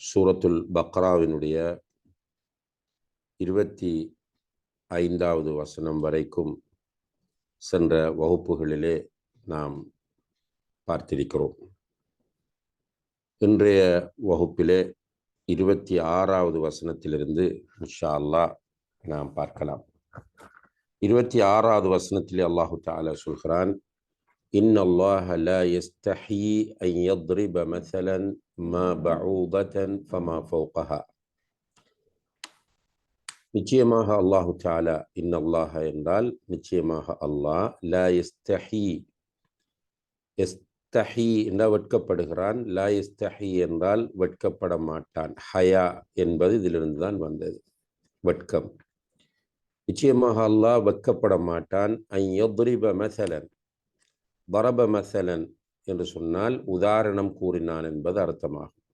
சூரத்துல் பக்ராவினுடைய இருபத்தி ஐந்தாவது வசனம் வரைக்கும் சென்ற வகுப்புகளிலே நாம் பார்த்திருக்கிறோம். இன்றைய வகுப்பிலே இருபத்தி ஆறாவது வசனத்திலிருந்து இன்ஷா அல்லாஹ் நாம் பார்க்கலாம். இருபத்தி ஆறாவது வசனத்திலே அல்லாஹு தாலா சொல்கிறான் إن الله لا يستحي أن يضرب مثلا ما بعوضة فما فوقها நிச்சயமாக அல்லாஹு தாலா இன்னல்லாஹ என்றால் நிச்சயமாக அல்லாஹ் லா எஸ்தஹி எஸ்தஹி என்றால் வெட்கப்படுகிறான் லா எஸ்தஹி என்றால் வெட்கப்பட மாட்டான் ஹயா என்பது இதிலிருந்து தான் வந்தது வெட்கம் நிச்சயமாக அல்லாஹ் வெட்கப்பட மாட்டான் ஐ யத்ரிப மசலன் பரப மசலன் என்று சொன்னால் உதாரணம் கூறினான் என்பது அர்த்தமாகும்.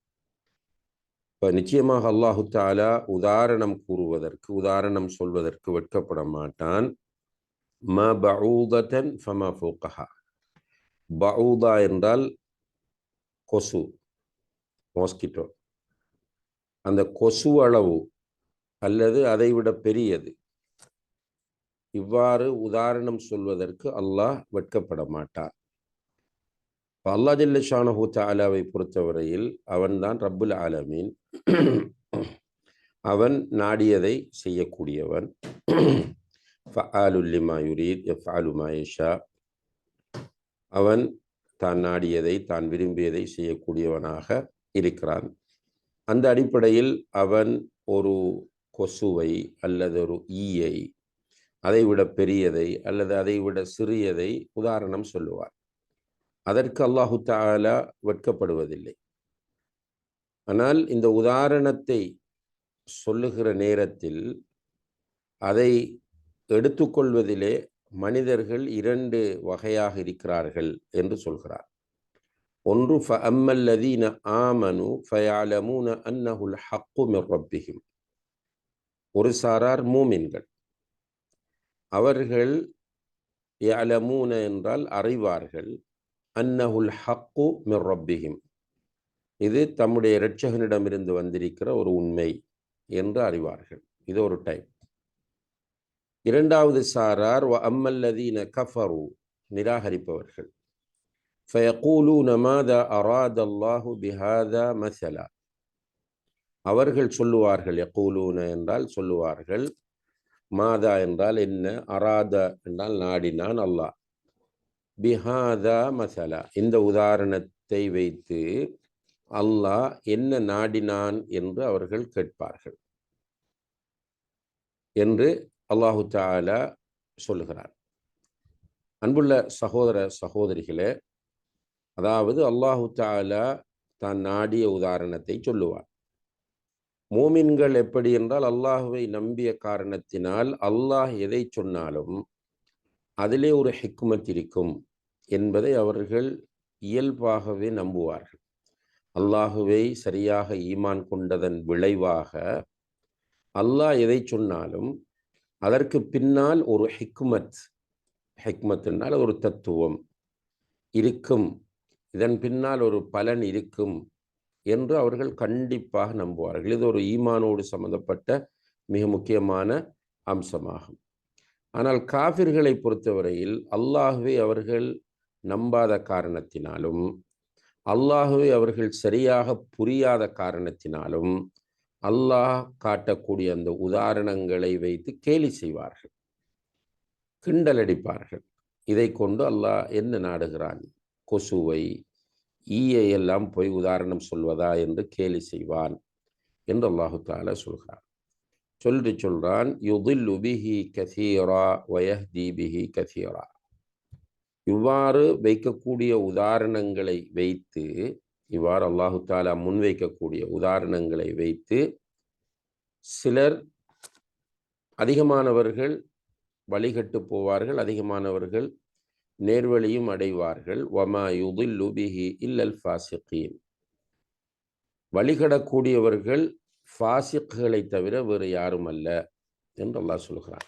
இப்போ நிச்சயமாக அல்லாஹு தாலா உதாரணம் கூறுவதற்கு உதாரணம் சொல்வதற்கு வெட்கப்பட மாட்டான். ம பஊதன் ஃபமா ஃபோக்கஹா பவுதா என்றால் கொசு மோஸ்கிட்டோ. அந்த கொசு அளவு அல்லது அதைவிட பெரியது. இவ்வாறு உதாரணம் சொல்வதற்கு அல்லாஹ் வெட்கப்பட மாட்டான் அல்லா ஜல்ல ஷானஹூ தாலாவை பொறுத்தவரையில் அவன்தான் ரப்புல் ஆலமீன். அவன் நாடியதை செய்யக்கூடியவன். ஃபஆலுல்லிமா யுரீத் எஃப்ஆலுமா யஷா. அவன் தான் நாடியதை தான் விரும்பியதை செய்யக்கூடியவனாக இருக்கிறான். அந்த அடிப்படையில் அவன் ஒரு கொசுவை அல்லது ஒரு ஈயை அதைவிட பெரியதை அல்லது அதைவிட சிறியதை உதாரணம் சொல்லுவார். அதற்கு அல்லாஹு தாலா வெட்கப்படுவதில்லை. ஆனால் இந்த உதாரணத்தை சொல்லுகிற நேரத்தில் அதை எடுத்துக்கொள்வதிலே மனிதர்கள் இரண்டு வகையாக இருக்கிறார்கள் என்று சொல்கிறார். ஒன்று ஃப அம்மல்லதீன ஆமனு ஃபயாலமூன அன்னஹுல் ஹக்கு மிர் ஒரு சாரார் மூமின்கள். அவர்கள் யலமூன என்றால் அறிவார்கள். அன்னஹுல் ஹக்கு மிர் ரப்பிஹிம். இது தம்முடைய இரட்சகனிடமிருந்து வந்திருக்கிற ஒரு உண்மை என்று அறிவார்கள். இது ஒரு டைப் இரண்டாவது சாரார் வ அம்மல்லதீன கஃபரு நிராகரிப்பவர்கள். ஃபயகூலூன மாதா அராத் அல்லாஹு பிஹாதா மசலா. அவர்கள் சொல்லுவார்கள் யகூலூன என்றால் சொல்லுவார்கள் மாதா என்றால் என்ன? அராத என்றால் நாடினான் அல்லாஹ். பிஹாதா மசாலா. இந்த உதாரணத்தை வைத்து அல்லாஹ் என்ன நாடினான் என்று அவர்கள் கேட்பார்கள். என்று அல்லாஹு தாலா சொல்லுகிறார். அன்புள்ள சகோதர சகோதரிகளே அதாவது அல்லாஹு தாலா தான் நாடிய உதாரணத்தை சொல்லுவார். மூமின்கள் எப்படி என்றால் அல்லாஹுவை நம்பிய காரணத்தினால் அல்லாஹ் எதை சொன்னாலும் அதிலே ஒரு ஹிக்மத் இருக்கும் என்பதை அவர்கள் இயல்பாகவே நம்புவார்கள். அல்லாஹுவை சரியாக ஈமான் கொண்டதன் விளைவாக அல்லாஹ் எதை சொன்னாலும் அதற்கு பின்னால் ஒரு ஹிக்மத் ஹிக்மத் என்றால் ஒரு தத்துவம் இருக்கும். இதன் பின்னால் ஒரு பலன் இருக்கும். என்று அவர்கள் கண்டிப்பாக நம்புவார்கள். இது ஒரு ஈமானோடு சம்பந்தப்பட்ட மிக முக்கியமான அம்சமாகும். ஆனால் காபிர்களை பொறுத்தவரையில் அல்லாஹுவை அவர்கள் நம்பாத காரணத்தினாலும் அல்லாஹுவை அவர்கள் சரியாக புரியாத காரணத்தினாலும் அல்லாஹ் காட்டக்கூடிய அந்த உதாரணங்களை வைத்து கேலி செய்வார்கள். கிண்டலடிப்பார்கள் இதை கொண்டு அல்லாஹ் என்ன நாடுகிறான்? கொசுவை ஈயை எல்லாம் போய் உதாரணம் சொல்வதா என்று கேலி செய்வான் என்று அல்லாஹு தாலா சொல்கிறான். சொல்லிட்டு சொல்கிறான் யுதில்லு பிஹி கசீரா வயஹ்தி பிஹி கசீரா. இவ்வாறு வைக்கக்கூடிய உதாரணங்களை வைத்து இவ்வாறு அல்லாஹு தாலா முன்வைக்கக்கூடிய உதாரணங்களை வைத்து சிலர் அதிகமானவர்கள் வழிகட்டு போவார்கள் அதிகமானவர்கள் நேர்வழியும் அடைவார்கள். வமா யுதில்லு பிஹி இல்லல் ஃபாசிகீன். வழிகடக்கூடியவர்கள் ஃபாசிக்குகளை தவிர வேறு யாரும் அல்ல என்று அல்லாஹ் சொல்கிறார்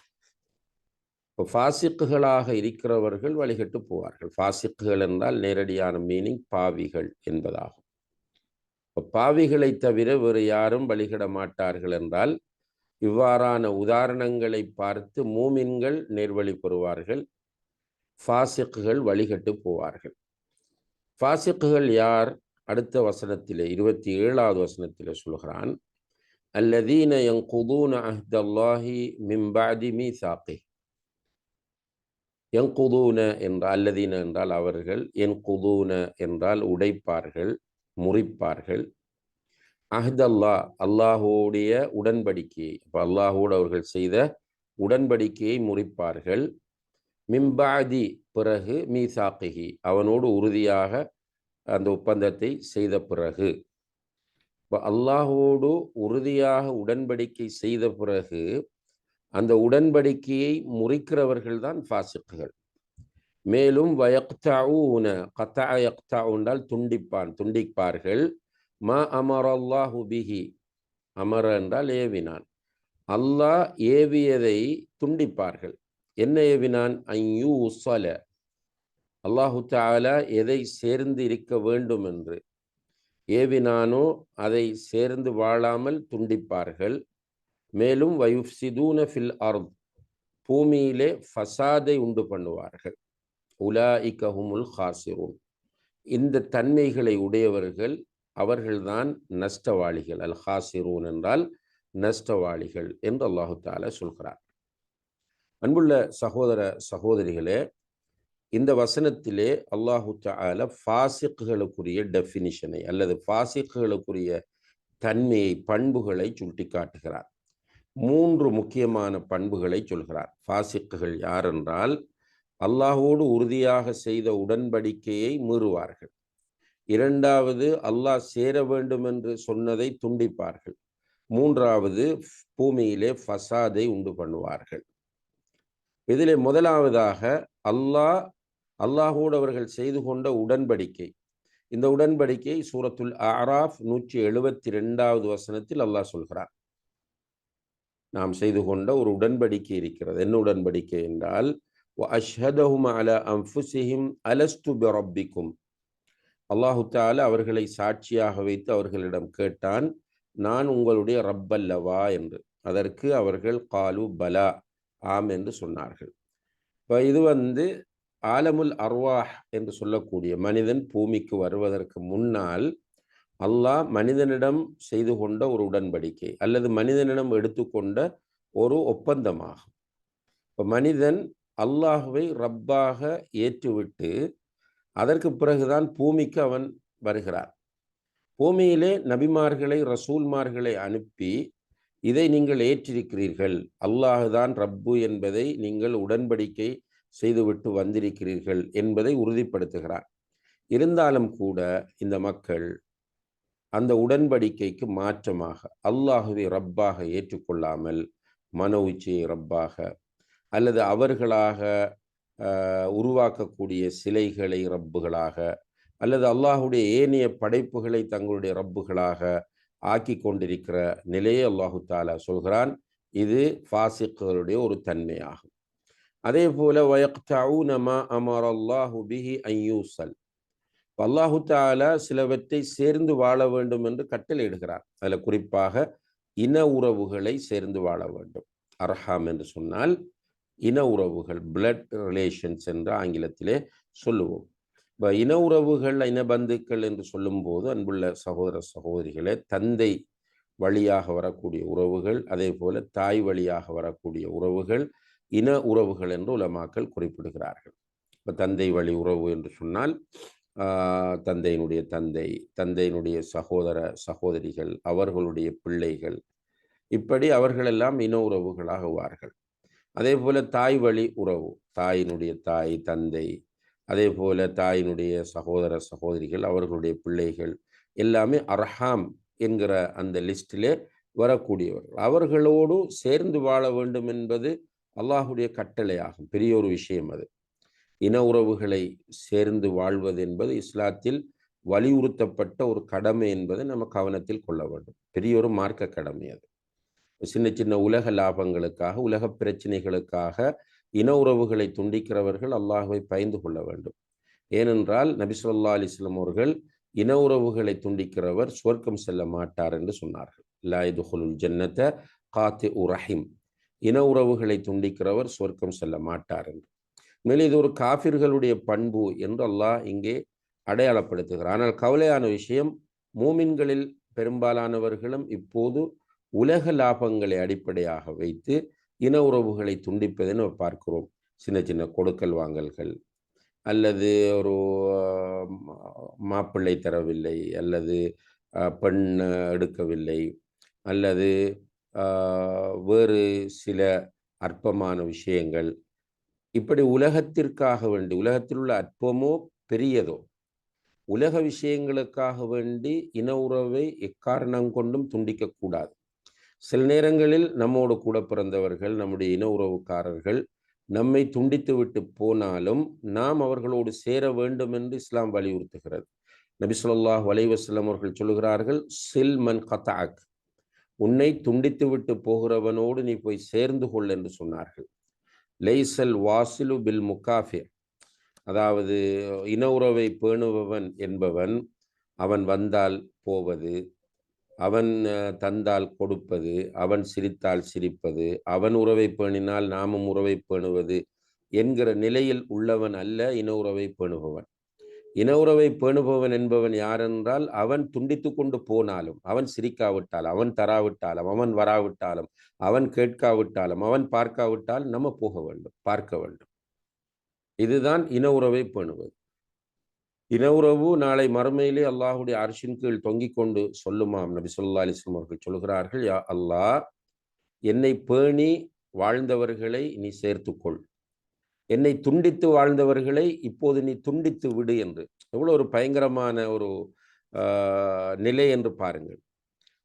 இப்போ ஃபாசிக்குகளாக இருக்கிறவர்கள் வழிகட்டு போவார்கள். ஃபாசிக்குகள் என்றால் நேரடியான மீனிங் பாவிகள் என்பதாகும். இப்போ பாவிகளை தவிர வேறு யாரும் வழிகட மாட்டார்கள் என்றால் இவ்வாறான உதாரணங்களை பார்த்து மூமின்கள் நேர்வழி பெறுவார்கள். ஃபாசிக்குகள் வழிகட்டு போவார்கள். ஃபாசிக்குகள் யார்? அடுத்த வசனத்திலே இருபத்தி ஏழாவது வசனத்தில் சொல்கிறான் அல்லதீன யங்குதூன அஹ்தல்லாஹி மிம்பாதி மீசாக்கி யங்குதூன என்றால் அல்லதீன என்றால் அவர்கள் என் குதூன என்றால் உடைப்பார்கள் முறிப்பார்கள். அஹ்தல்லா அல்லாஹோடைய உடன்படிக்கையை இப்போ அல்லாஹோடு அவர்கள் செய்த உடன்படிக்கையை முறிப்பார்கள். மிம்பாதி பிறகு மீசாக்கிஹி அவனோடு உறுதியாக அந்த ஒப்பந்தத்தை செய்த பிறகு. இப்போ அல்லாஹோடு உறுதியாக உடன்படிக்கை செய்த பிறகு அந்த உடன்படிக்கையை முறிக்கிறவர்கள் தான் ஃபாசிக்குகள். மேலும் வயக்தாவுன கத்தா யக்தா உண்டால் துண்டிப்பான் துண்டிப்பார்கள். மா அமர் அல்லாஹு பிஹி அமர என்றால் ஏவினான். அல்லாஹ் ஏவியதை துண்டிப்பார்கள். என்ன ஏவினான்? ஐயூ உசல அல்லாஹு தாலா எதை சேர்ந்து இருக்க வேண்டும் என்று. ஏவினானோ அதை சேர்ந்து வாழாமல் துண்டிப்பார்கள். மேலும் வயுப்சிதூன ஃபில் அர்த். பூமியிலே ஃபசாதை உண்டு பண்ணுவார்கள். உலா இக்கஹுமுல் ஹாசிரூன். இந்த தன்மைகளை உடையவர்கள் அவர்கள்தான் நஷ்டவாளிகள். அல் ஹாசிரூன் என்றால் நஷ்டவாளிகள் என்று அல்லாஹு தாலா சொல்கிறார் அன்புள்ள சகோதர சகோதரிகளே இந்த வசனத்திலே அல்லாஹு தால ஃபாசிக்குகளுக்குரிய டெஃபினிஷனை அல்லது ஃபாசிக்குகளுக்குரிய தன்மையை பண்புகளை சுட்டி காட்டுகிறார் மூன்று முக்கியமான பண்புகளை சொல்கிறார். ஃபாசிக்குகள் யார் என்றால் அல்லாஹோடு உறுதியாக செய்த உடன்படிக்கையை மீறுவார்கள். இரண்டாவது அல்லாஹ் சேர வேண்டும் என்று சொன்னதை துண்டிப்பார்கள். மூன்றாவது பூமியிலே ஃபசாதை உண்டு பண்ணுவார்கள். இதிலே முதலாவதாக அல்லாஹ் அல்லாஹோடு அவர்கள் செய்து கொண்ட உடன்படிக்கை. இந்த உடன்படிக்கை சூரத்துல் ஆராஃப் நூற்றி எழுபத்தி ரெண்டாவது வசனத்தில் அல்லாஹ் சொல்கிறார் நாம் செய்து கொண்ட ஒரு உடன்படிக்கை இருக்கிறது. என்ன உடன்படிக்கை என்றால் அஷ்ஹதஹும் அல அம்ஃபுசிஹிம் அலஸ்து பிரப்பிக்கும். அல்லாஹு தால அவர்களை சாட்சியாக வைத்து அவர்களிடம் கேட்டான் நான் உங்களுடைய ரப்பல்லவா என்று. அதற்கு அவர்கள் காலு பலா ஆம் என்று சொன்னார்கள். இப்போ இது வந்து ஆலமுல் அர்வாஹ் என்று சொல்லக்கூடிய மனிதன் பூமிக்கு வருவதற்கு முன்னால் அல்லாஹ் மனிதனிடம் செய்து கொண்ட ஒரு உடன்படிக்கை அல்லது மனிதனிடம் எடுத்துக்கொண்ட ஒரு ஒப்பந்தமாகும். இப்போ மனிதன் அல்லாஹுவை ரப்பாக ஏற்றுவிட்டு அதற்கு பிறகுதான் பூமிக்கு அவன் வருகிறார் பூமியிலே நபிமார்களை ரசூல்மார்களை அனுப்பி இதை நீங்கள் ஏற்றிருக்கிறீர்கள். அல்லாஹுதான் ரப்பு என்பதை நீங்கள் உடன்படிக்கை செய்துவிட்டு வந்திருக்கிறீர்கள் என்பதை உறுதிப்படுத்துகிறார் இருந்தாலும் கூட இந்த மக்கள் அந்த உடன்படிக்கைக்கு மாற்றமாக அல்லாஹுவை ரப்பாக ஏற்றுக்கொள்ளாமல் மன உச்சியை ரப்பாக அல்லது அவர்களாக உருவாக்கக்கூடிய சிலைகளை ரப்புகளாக அல்லது அல்லாஹுடைய ஏனைய படைப்புகளை தங்களுடைய ரப்புகளாக ஆக்கி கொண்டிருக்கிற நிலையை அல்லாஹு தாலா சொல்கிறான். இது ஃபாசிக்குகளுடைய ஒரு தன்மையாகும். அதே போல வயக்தவுனமா அமர் அல்லாஹு பிஹி ஐயூசல் அல்லாஹு தாலா சிலவற்றை சேர்ந்து வாழ வேண்டும் என்று கட்டளையிடுகிறார். அதில் குறிப்பாக இன உறவுகளை சேர்ந்து வாழ வேண்டும். அர்ஹாம் என்று சொன்னால் இன உறவுகள் பிளட் ரிலேஷன்ஸ் என்று ஆங்கிலத்திலே சொல்லுவோம். இப்போ இன உறவுகள் இன பந்துக்கள் என்று சொல்லும்போது அன்புள்ள சகோதர சகோதரிகளே தந்தை வழியாக வரக்கூடிய உறவுகள் அதே போல தாய் வழியாக வரக்கூடிய உறவுகள் இன உறவுகள் என்று உலமாக்கள் குறிப்பிடுகிறார்கள். இப்போ தந்தை வழி உறவு என்று சொன்னால் தந்தையினுடைய தந்தை தந்தையினுடைய சகோதர சகோதரிகள் அவர்களுடைய பிள்ளைகள் இப்படி அவர்களெல்லாம் இன உறவுகளாகுவார்கள். அதே போல தாய் வழி உறவு தாயினுடைய தாய் தந்தை அதே போல தாயினுடைய சகோதர சகோதரிகள் அவர்களுடைய பிள்ளைகள் எல்லாமே அர்ஹாம் என்கிற அந்த லிஸ்டிலே வரக்கூடியவர்கள். அவர்களோடு சேர்ந்து வாழ வேண்டும் என்பது அல்லாஹுடைய கட்டளையாகும். பெரிய ஒரு விஷயம் அது. இன உறவுகளை சேர்ந்து வாழ்வது என்பது இஸ்லாத்தில் வலியுறுத்தப்பட்ட ஒரு கடமை என்பதை நம்ம கவனத்தில் கொள்ள வேண்டும். பெரிய ஒரு மார்க்க கடமை அது. சின்ன சின்ன உலக லாபங்களுக்காக உலக பிரச்சனைகளுக்காக இன உறவுகளை துண்டிக்கிறவர்கள் அல்லாஹுவை பயந்து கொள்ள வேண்டும். ஏனென்றால் நபிசுல்லா அலிஸ்லாம் அவர்கள் இன உறவுகளை துண்டிக்கிறவர் சுவர்க்கம் செல்ல மாட்டார் என்று சொன்னார்கள். லாயுதுல் ஜன்னத்தை காத்து உரஹிம் இன உறவுகளை துண்டிக்கிறவர் சுவர்க்கம் செல்ல மாட்டார் என்று. மேலும் இது ஒரு காபிர்களுடைய பண்பு என்று அல்லாஹ் இங்கே அடையாளப்படுத்துகிறார். ஆனால் கவலையான விஷயம் மூமின்களில் பெரும்பாலானவர்களும் இப்போது உலக லாபங்களை அடிப்படையாக வைத்து இன உறவுகளை துண்டிப்பதை நம்ம பார்க்கிறோம். சின்ன சின்ன கொடுக்கல் வாங்கல்கள் அல்லது ஒரு மாப்பிள்ளை தரவில்லை அல்லது பெண் எடுக்கவில்லை அல்லது வேறு சில அற்பமான விஷயங்கள். இப்படி உலகத்திற்காக வேண்டி உலகத்தில் உள்ள அற்பமோ பெரியதோ உலக விஷயங்களுக்காக வேண்டி இன உறவை எக்காரணம் கொண்டும் துண்டிக்கக்கூடாது. சில நேரங்களில் நம்மோடு கூட பிறந்தவர்கள் நம்முடைய இன உறவுக்காரர்கள் நம்மை துண்டித்து விட்டு போனாலும் நாம் அவர்களோடு சேர வேண்டும் என்று இஸ்லாம் வலியுறுத்துகிறது. நபி சொல்லாஹ் வலைவசல்லம் அவர்கள் சொல்லுகிறார்கள் சில் மன் கத்தாக் உன்னை துண்டித்து விட்டு போகிறவனோடு நீ போய் சேர்ந்து கொள் என்று சொன்னார்கள். லெய்சல் வாசிலு பில் முகாஃபிர். அதாவது இன உறவை பேணுபவன் என்பவன் அவன் வந்தால் போவது அவன் தந்தால் கொடுப்பது அவன் சிரித்தால் சிரிப்பது அவன் உறவை பேணினால் நாமும் உறவை பேணுவது என்கிற நிலையில் உள்ளவன் அல்ல இன உறவை பேணுபவன். இன உறவை பேணுபவன் என்பவன் யாரென்றால் அவன் துண்டித்து கொண்டு போனாலும் அவன் சிரிக்காவிட்டாலும் அவன் தராவிட்டாலும் அவன் வராவிட்டாலும் அவன் கேட்காவிட்டாலும் அவன் பார்க்காவிட்டால் நம்ம போக வேண்டும் பார்க்க வேண்டும். இதுதான் இன உறவை பேணுவது. இன உறவு நாளை மறுமையிலே அல்லாஹுடைய அரசின் கீழ் தொங்கிக் கொண்டு சொல்லுமாம். நபி சொல்லா அலிஸ்லாம் அவர்கள் சொல்கிறார்கள் யா அல்லாஹ் என்னை பேணி வாழ்ந்தவர்களை நீ சேர்த்துக்கொள். என்னை துண்டித்து வாழ்ந்தவர்களை இப்போது நீ துண்டித்து விடு என்று. எவ்வளோ ஒரு பயங்கரமான ஒரு நிலை என்று பாருங்கள்.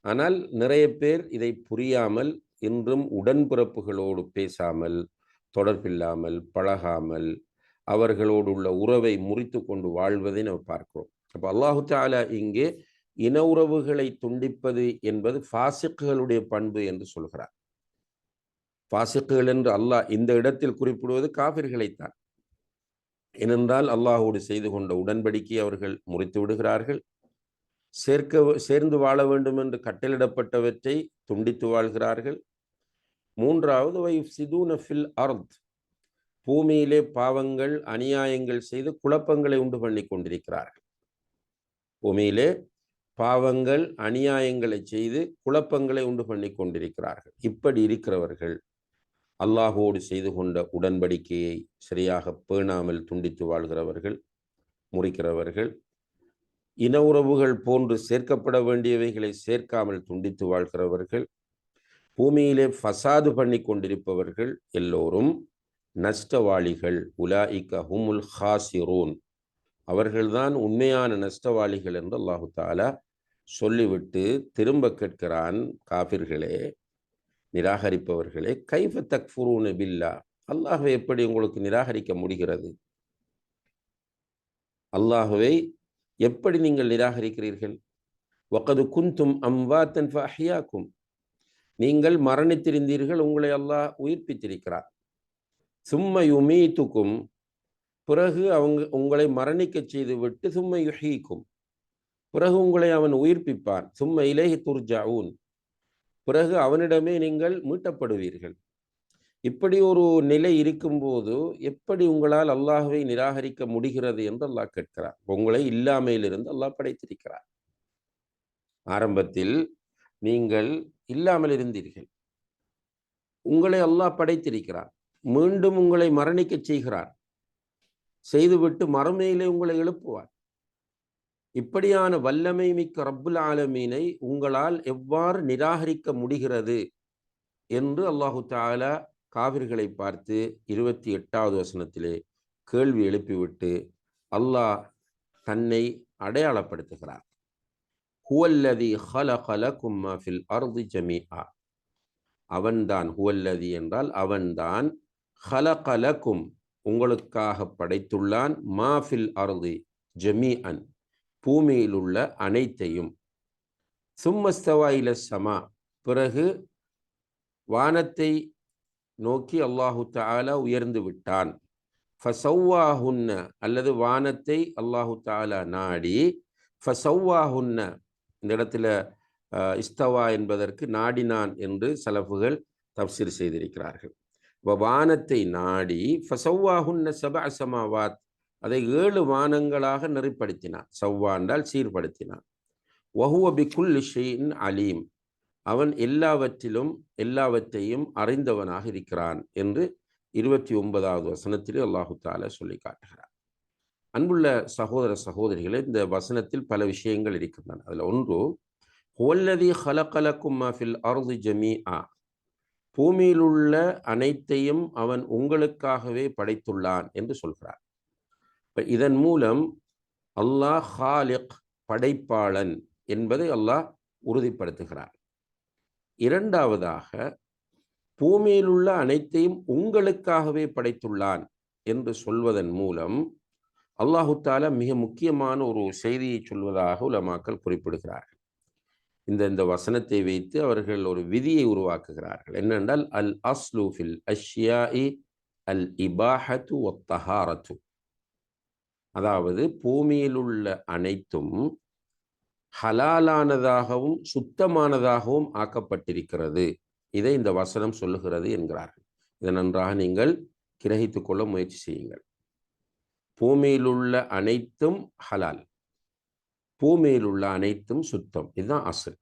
ஆனால் நிறைய பேர் இதை புரியாமல் இன்றும் உடன்பிறப்புகளோடு பேசாமல் தொடர்பில்லாமல் பழகாமல் அவர்களோடு உள்ள உறவை முறித்து கொண்டு வாழ்வதை நம்ம பார்க்கிறோம். அப்போ அல்லாஹு தாலா இங்கே இன உறவுகளை துண்டிப்பது என்பது ஃபாசிக்குகளுடைய பண்பு என்று சொல்கிறார். ஃபாசிக்குகள் என்று அல்லாஹ் இந்த இடத்தில் குறிப்பிடுவது காபிர்களைத்தான். ஏனென்றால் அல்லாஹோடு செய்து கொண்ட உடன்படிக்கை அவர்கள் முறித்து விடுகிறார்கள். சேர்க்க சேர்ந்து வாழ வேண்டும் என்று கட்டளிடப்பட்டவற்றை துண்டித்து வாழ்கிறார்கள். மூன்றாவது வை சிதூன ஃபில் அர்த். பூமியிலே பாவங்கள் அநியாயங்கள் செய்து குழப்பங்களை உண்டு பண்ணி கொண்டிருக்கிறார்கள். பூமியிலே பாவங்கள் அநியாயங்களை செய்து குழப்பங்களை உண்டு பண்ணி கொண்டிருக்கிறார்கள். இப்படி இருக்கிறவர்கள் அல்லாஹோடு செய்து கொண்ட உடன்படிக்கையை சரியாக பேணாமல் துண்டித்து வாழ்கிறவர்கள் முறிக்கிறவர்கள் இன உறவுகள் போன்று சேர்க்கப்பட வேண்டியவைகளை சேர்க்காமல் துண்டித்து வாழ்கிறவர்கள் பூமியிலே ஃபசாது பண்ணி கொண்டிருப்பவர்கள் எல்லோரும் நஷ்டவாளிகள் உலாஇக்க ஹுமுல் ஹாசிரோன். அவர்கள்தான் உண்மையான நஷ்டவாளிகள் என்று அல்லாஹு தாலா சொல்லிவிட்டு திரும்ப கேட்கிறான் காபிர்களே நிராகரிப்பவர்களே. கைஃப தக்ஃபுரூன பில்லா. அல்லாஹுவை எப்படி உங்களுக்கு நிராகரிக்க முடிகிறது? அல்லாஹுவை எப்படி நீங்கள் நிராகரிக்கிறீர்கள்? வக்கது குந்தும் அம்வாத்தன் ஃபஹியாக்கும் நீங்கள் மரணித்திருந்தீர்கள் உங்களை அல்லாஹ் உயிர்ப்பித்திருக்கிறார் சும்ம யுமீத்துக்கும் பிறகு அவங்க உங்களை மரணிக்க செய்து விட்டு சும்மை யுஹீக்கும். பிறகு உங்களை அவன் உயிர்ப்பிப்பான். சும்ம இலேஹி துர்ஜாவூன் பிறகு அவனிடமே நீங்கள் மீட்டப்படுவீர்கள். இப்படி ஒரு நிலை இருக்கும்போது எப்படி உங்களால் அல்லாஹுவை நிராகரிக்க முடிகிறது என்று அல்லாஹ் கேட்கிறார் உங்களை இல்லாமையிலிருந்து அல்லாஹ் படைத்திருக்கிறார் ஆரம்பத்தில் நீங்கள் இல்லாமல் இருந்தீர்கள். உங்களை அல்லாஹ் படைத்திருக்கிறார் மீண்டும் உங்களை மரணிக்க செய்கிறார். செய்துவிட்டு மறுமையிலே உங்களை எழுப்புவார். இப்படியான வல்லமை மிக்க ரப்புல் ஆலமீனை உங்களால் எவ்வாறு நிராகரிக்க முடிகிறது? என்று அல்லாஹு தாலா காவிர்களை பார்த்து இருபத்தி எட்டாவது வசனத்திலே கேள்வி எழுப்பிவிட்டு அல்லாஹ் தன்னை அடையாளப்படுத்துகிறார். ஹுவல்லதி ஹல ஹலகலக்கும் ஃபில் அர்தி ஜமீஆ. அவன்தான் ஹுவல்லதி என்றால் அவன்தான் ஹலகலக்கும் உங்களுக்காக படைத்துள்ளான். மாஃபில் அருதி ஜமீ அன் பூமியில் உள்ள அனைத்தையும் சும்மஸ்தவா இல சமா பிறகு வானத்தை நோக்கி அல்லாஹு தாலா உயர்ந்து விட்டான். ஃபசவ்வாஹுன்ன அல்லது வானத்தை அல்லாஹு தாலா நாடி. ஃபசௌவாஹுன்ன இந்த இடத்துல இஸ்தவா என்பதற்கு நாடினான் என்று சலப்புகள் தப்சீர் செய்திருக்கிறார்கள். வானத்தை நாடி ஃபசவ்வாஹுன்ன சப அசமாவாத் அதை ஏழு வானங்களாக நெறிப்படுத்தினான் சவ்வாண்டால் சீர்படுத்தினான் வஹுவ பிகுல் ஷெயின் அலீம். அவன் எல்லாவற்றிலும் எல்லாவற்றையும் அறிந்தவனாக இருக்கிறான் என்று இருபத்தி ஒன்பதாவது வசனத்திலே அல்லாஹு தால சொல்லி காட்டுகிறார். அன்புள்ள சகோதர சகோதரிகளே இந்த வசனத்தில் பல விஷயங்கள் இருக்கின்றன. அதில் ஒன்று ஹோல்லதி ஹலகலக்கும் ஃபில் அருது ஜமீ ஆ பூமியில் உள்ள அனைத்தையும் அவன் உங்களுக்காகவே படைத்துள்ளான் என்று சொல்கிறார். இப்போ இதன் மூலம் அல்லாஹ் ஹாலிக் படைப்பாளன் என்பதை அல்லாஹ் உறுதிப்படுத்துகிறார் இரண்டாவதாக பூமியில் உள்ள அனைத்தையும் உங்களுக்காகவே படைத்துள்ளான் என்று சொல்வதன் மூலம் அல்லாஹு தாலா மிக முக்கியமான ஒரு செய்தியை சொல்வதாக உலமாக்கள் குறிப்பிடுகிறார்கள். இந்த இந்த வசனத்தை வைத்து அவர்கள் ஒரு விதியை உருவாக்குகிறார்கள். என்னென்றால் அல் அஸ்லூஃபில் அஷ்யாஇ அல் இபாஹத்து ஒத்தஹாரத்து அதாவது பூமியில் உள்ள அனைத்தும் ஹலாலானதாகவும் சுத்தமானதாகவும் ஆக்கப்பட்டிருக்கிறது. இதை இந்த வசனம் சொல்லுகிறது என்கிறார்கள். இதை நன்றாக நீங்கள் கிரகித்துக்கொள்ள முயற்சி செய்யுங்கள். பூமியில் உள்ள அனைத்தும் ஹலால். பூமியில் உள்ள அனைத்தும் சுத்தம். இதுதான் அசல்.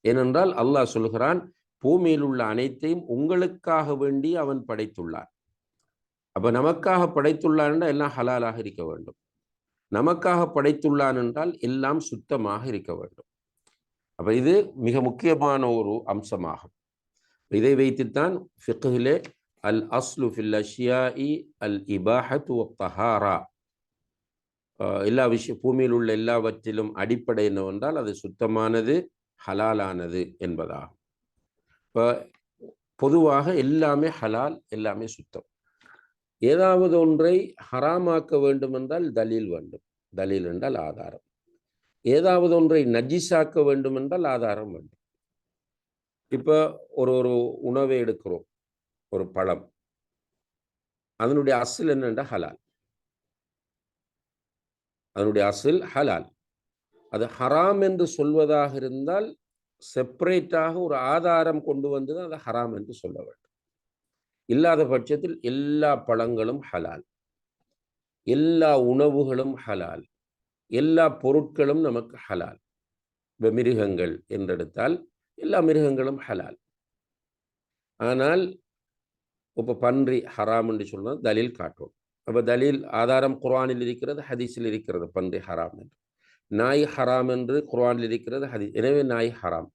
ஏனென்றால் அல்லாஹ் சொல்கிறான் பூமியில் உள்ள அனைத்தையும் உங்களுக்காக வேண்டி அவன் படைத்துள்ளான். அப்ப நமக்காக படைத்துள்ளான் எல்லாம் ஹலாலாக இருக்க வேண்டும். நமக்காக படைத்துள்ளான் என்றால் எல்லாம் சுத்தமாக இருக்க வேண்டும். அப்ப இது மிக முக்கியமான ஒரு அம்சமாகும். இதை வைத்துத்தான் ஃபிக்ஹிலே அல் அஸ்லு ஃபில் அல் இபாஹத் தஹாரா எல்லா விஷய பூமியில் உள்ள எல்லாவற்றிலும் அடிப்படை என்னவென்றால் அது சுத்தமானது ஹலாலானது என்பதாகும். இப்போ பொதுவாக எல்லாமே ஹலால் எல்லாமே சுத்தம். ஏதாவது ஒன்றை ஹராமாக்க வேண்டும் என்றால் தலீல் வேண்டும். தலீல் என்றால் ஆதாரம். ஏதாவது ஒன்றை நஜிஸாக்க வேண்டும் என்றால் ஆதாரம் வேண்டும். இப்போ ஒரு ஒரு உணவை எடுக்கிறோம். ஒரு பழம். அதனுடைய அசில் என்னென்றால் ஹலால். அதனுடைய அசில் ஹலால். அது ஹராம் என்று சொல்வதாக இருந்தால் செப்பரேட்டாக ஒரு ஆதாரம் கொண்டு வந்து தான் அதை ஹராம் என்று சொல்ல வேண்டும். இல்லாத பட்சத்தில் எல்லா பழங்களும் ஹலால். எல்லா உணவுகளும் ஹலால். எல்லா பொருட்களும் நமக்கு ஹலால். இப்போ மிருகங்கள் என்றெடுத்தால் எல்லா மிருகங்களும் ஹலால். ஆனால் இப்போ பன்றி ஹராம் என்று சொன்னால் தலில் காட்டும். அப்போ தலீல் ஆதாரம் குர்ஆனில் இருக்கிறது ஹதீஸில் இருக்கிறது. பன்றி ஹராம் என்று. நாய் ஹராம் என்று குர்ஆனில் இருக்கிறது ஹதீஸ் எனவே நாய் ஹராம்.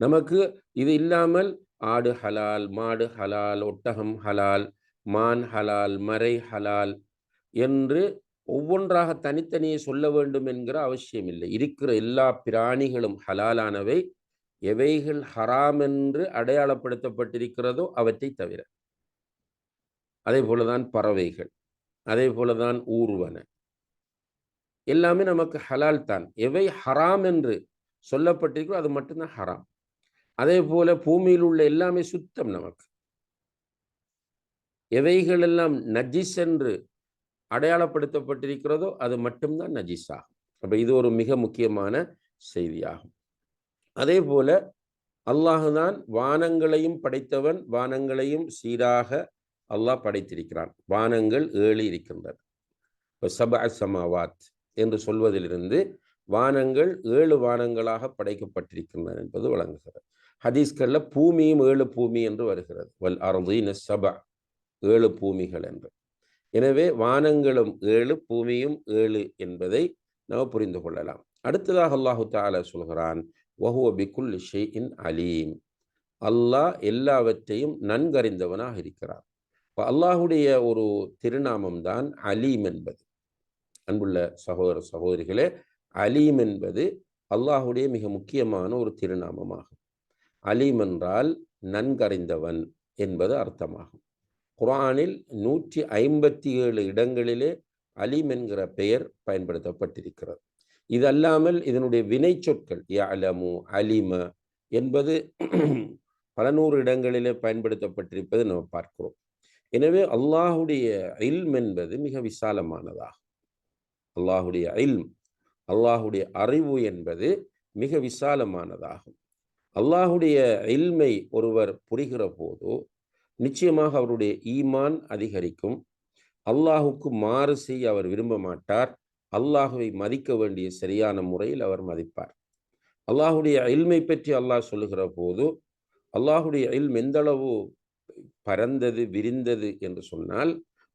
நமக்கு இது இல்லாமல் ஆடு ஹலால் மாடு ஹலால் ஒட்டகம் ஹலால் மான் ஹலால் மறை ஹலால் என்று ஒவ்வொன்றாக தனித்தனியே சொல்ல வேண்டும் என்கிற அவசியம் இல்லை. இருக்கிற எல்லா பிராணிகளும் ஹலாலானவை. எவைகள் ஹராம் என்று அடையாளப்படுத்தப்பட்டிருக்கிறதோ அவற்றை தவிர. அதே போலதான் பறவைகள். அதே போல தான் ஊர்வன. எல்லாமே நமக்கு ஹலால் தான். எவை ஹராம் என்று சொல்லப்பட்டிருக்கிறோ அது மட்டும்தான் ஹராம். அதே போல பூமியில் உள்ள எல்லாமே சுத்தம் நமக்கு. எவைகள் எல்லாம் நஜிஸ் என்று அடையாளப்படுத்தப்பட்டிருக்கிறதோ அது மட்டும்தான் நஜிஸ் ஆகும் அப்ப இது ஒரு மிக முக்கியமான செய்தியாகும். அதே போல அல்லாஹுதான் வானங்களையும் படைத்தவன். வானங்களையும் சீராக அல்லாஹ் படைத்திருக்கிறான். வானங்கள் ஏழு இருக்கின்றன. சப சமாவாத் என்று சொல்வதிலிருந்து வானங்கள் ஏழு வானங்களாக படைக்கப்பட்டிருக்கின்றன என்பது வழங்குகிறது. ஹதீஸ்கள்ல பூமியும் ஏழு பூமி என்று வருகிறது. வல் அருந்தீன சப ஏழு பூமிகள் என்று. எனவே வானங்களும் ஏழு பூமியும் ஏழு என்பதை நாம் புரிந்து கொள்ளலாம். அடுத்ததாக அல்லாஹு தாலா சொல்கிறான் வஹுவ பிகுல் இன் அலீம். அல்லாஹ் எல்லாவற்றையும் நன்கறிந்தவனாக இருக்கிறான். இப்போ அல்லாஹுடைய ஒரு திருநாமம் தான் அலீம் என்பது. அன்புள்ள சகோதர சகோதரிகளே அலீம் என்பது அல்லாஹுடைய மிக முக்கியமான ஒரு திருநாமமாகும். அலீம் என்றால் நன்கறிந்தவன் என்பது அர்த்தமாகும். குரானில் நூற்றி ஐம்பத்தி ஏழு இடங்களிலே அலீம் என்கிற பெயர் பயன்படுத்தப்பட்டிருக்கிறது. இது அல்லாமல் இதனுடைய வினை சொற்கள் அலமு அலிம என்பது பல நூறு இடங்களிலே பயன்படுத்தப்பட்டிருப்பது நம்ம பார்க்கிறோம். எனவே அல்லாஹுடைய இல்ம் என்பது மிக விசாலமானதாகும். அல்லாஹுடைய இல்ம் அல்லாஹுடைய அறிவு என்பது மிக விசாலமானதாகும். அல்லாஹுடைய இல்மை ஒருவர் புரிகிற போது நிச்சயமாக அவருடைய ஈமான் அதிகரிக்கும். அல்லாஹுக்கு மாறு செய்ய அவர் விரும்ப மாட்டார். அல்லாஹுவை மதிக்க வேண்டிய சரியான முறையில் அவர் மதிப்பார். அல்லாஹுடைய இல்மை பற்றி அல்லாஹ் சொல்லுகிற போது அல்லாஹுடைய இல்ம் எந்தளவு பரந்தது விரிந்தது என்று சொன்னால்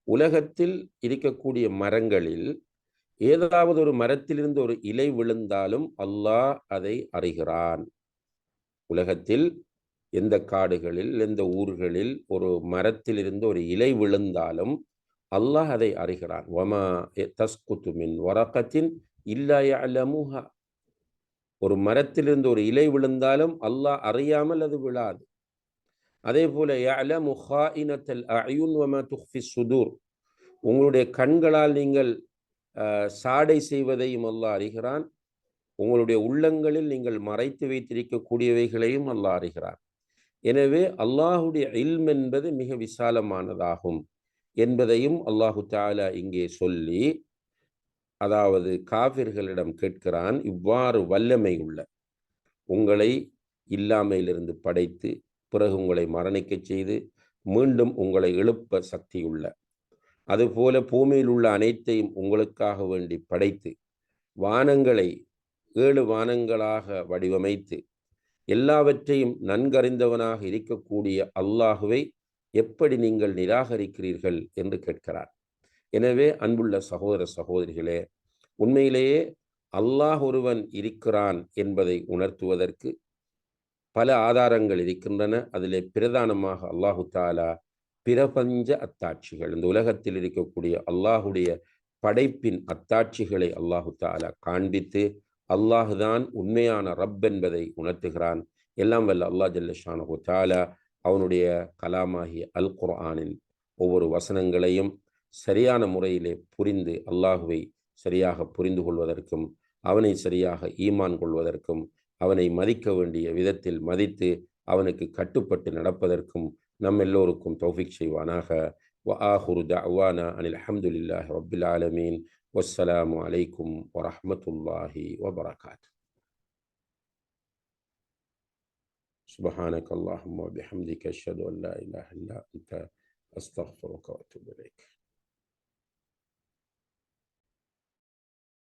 உலகத்தில் இருக்கக்கூடிய மரங்களில் ஏதாவது ஒரு மரத்திலிருந்து ஒரு இலை விழுந்தாலும் அல்லாஹ் அதை அறிகிறான். உலகத்தில் எந்த காடுகளில் எந்த ஊர்களில் ஒரு மரத்திலிருந்து ஒரு இலை விழுந்தாலும் அல்லாஹ் அதை அறிகிறான். வமா தஸ்குத்துமின் வரக்கத்தின் இல்லாய அலமுஹா ஒரு மரத்திலிருந்து ஒரு இலை விழுந்தாலும் அல்லாஹ் அறியாமல் அது விழாது. அதே போல சுதூர் உங்களுடைய கண்களால் நீங்கள் சாடை செய்வதையும் அல்லாஹ் அறிகிறான். உங்களுடைய உள்ளங்களில் நீங்கள் மறைத்து வைத்திருக்கக்கூடியவைகளையும் அல்லாஹ் அறிகிறான். எனவே அல்லாஹுடைய இல்ம் என்பது மிக விசாலமானதாகும் என்பதையும் அல்லாஹு தாலா இங்கே சொல்லி அதாவது காவிர்களிடம் கேட்கிறான். இவ்வாறு வல்லமை உள்ள உங்களை இல்லாமையிலிருந்து படைத்து பிறகு உங்களை மரணிக்கச் செய்து மீண்டும் உங்களை எழுப்ப சக்தியுள்ள. அதுபோல பூமியில் உள்ள அனைத்தையும் உங்களுக்காக வேண்டி படைத்து வானங்களை ஏழு வானங்களாக வடிவமைத்து எல்லாவற்றையும் நன்கறிந்தவனாக இருக்கக்கூடிய அல்லாஹுவை எப்படி நீங்கள் நிராகரிக்கிறீர்கள் என்று கேட்கிறார். எனவே அன்புள்ள சகோதர சகோதரிகளே உண்மையிலேயே அல்லாஹ் ஒருவன் இருக்கிறான் என்பதை உணர்த்துவதற்கு பல ஆதாரங்கள் இருக்கின்றன. அதிலே பிரதானமாக அல்லாஹு தாலா பிரபஞ்ச அத்தாட்சிகள் இந்த உலகத்தில் இருக்கக்கூடிய அல்லாஹுடைய படைப்பின் அத்தாட்சிகளை அல்லாஹு தாலா காண்பித்து அல்லாஹுதான் உண்மையான ரப் என்பதை உணர்த்துகிறான். எல்லாம் வல்ல அல்லாஹ் ஜல்லஷானு தாலா அவனுடைய கலாமாகிய அல் குர்ஆனின் ஒவ்வொரு வசனங்களையும் சரியான முறையிலே புரிந்து அல்லாஹுவை சரியாக புரிந்து கொள்வதற்கும் அவனை சரியாக ஈமான் கொள்வதற்கும் அவனை மதிக்க வேண்டிய விதத்தில் மதித்து அவனுக்கு கட்டுப்பட்டு நடப்பதற்கும் நம் எல்லோருக்கும் தௌஃபிக் செய்வானாக وآخر دعوانا أن الحمد لله رب العالمين والسلام عليكم ورحمة الله وبركاته سبحانك اللهم وبحمدك أشهد أن لا إله إلا أنت أستغفرك وأتوب إليك